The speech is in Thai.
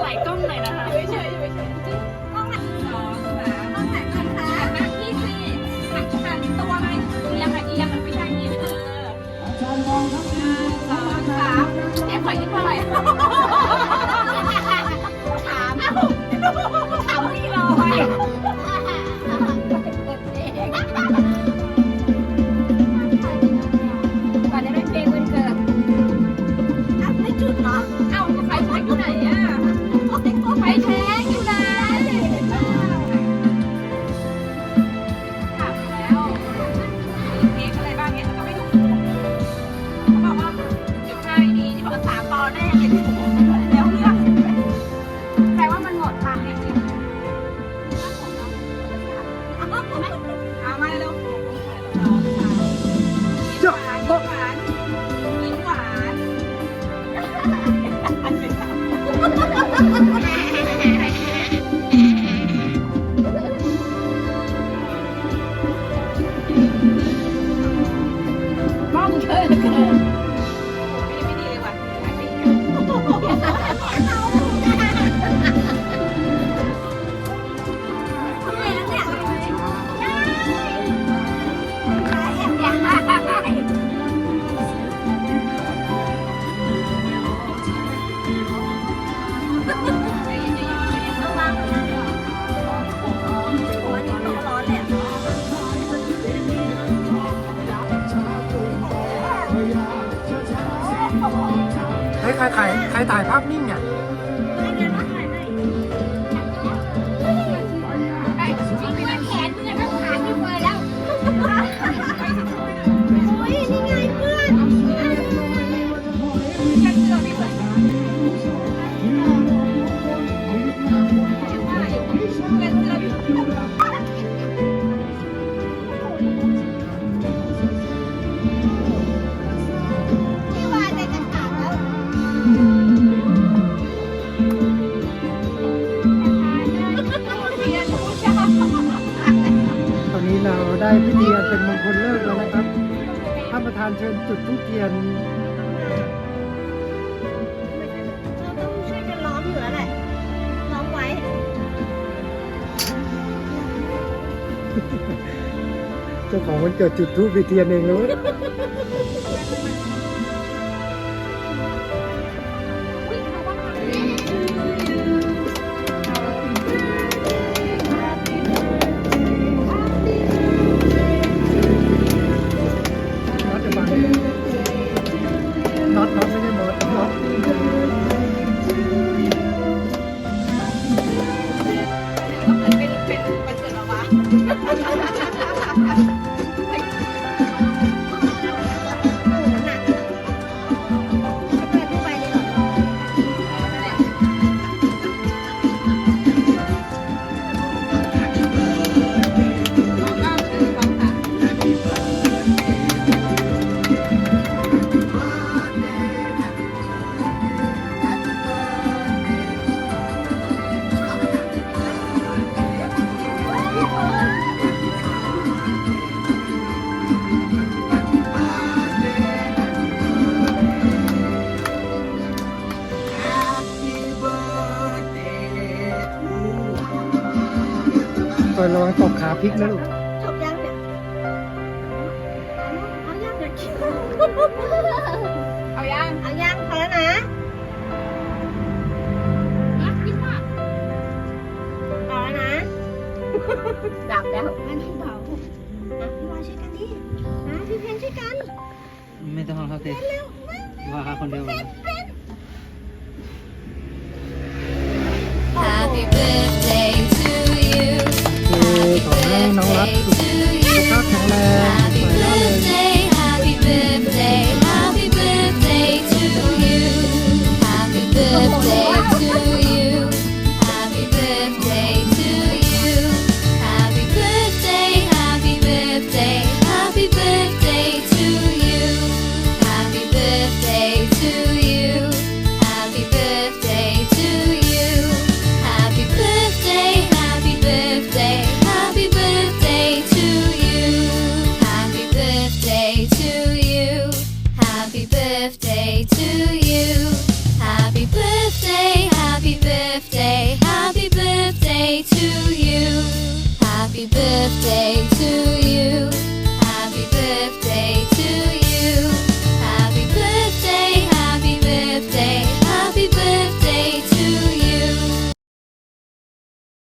ไหลกล้อ เฮ้ยใครใครใครถ่ายภาพนิ่งอ่ย อันเป็นมงคลเลิกแล้วนะครับ ท่านประธานเชิญจุดธูปเทียน เราต้องช่วยกันล้อมอยู่แล้วแหละ ล้อมไว้ เจ้าของวันเกิดจุดธูปเทียนเองเลย Oh. เปิดระวังตกขาพลิกนะลูกจบยังเนี่ยเอายังเดี๋ยวคิวเอายังเอายังพอแล้วนะนะยิ้มมากเอาแล้วนะดับแล้วงั้นพี่เบาอะพี่วานช่วยกันดินะพี่เพนช่วยกันไม่ต้องครับเต้ว่าคนเดียว Happy birthday น้องรักสุขสุขภาพแข็งแรงส Happy วยร่าเริง birthday, happy birthday, happy birthday to you. Happy birthday to you. Happy birthday to you. Happy birthday, happy birthday, happy birthday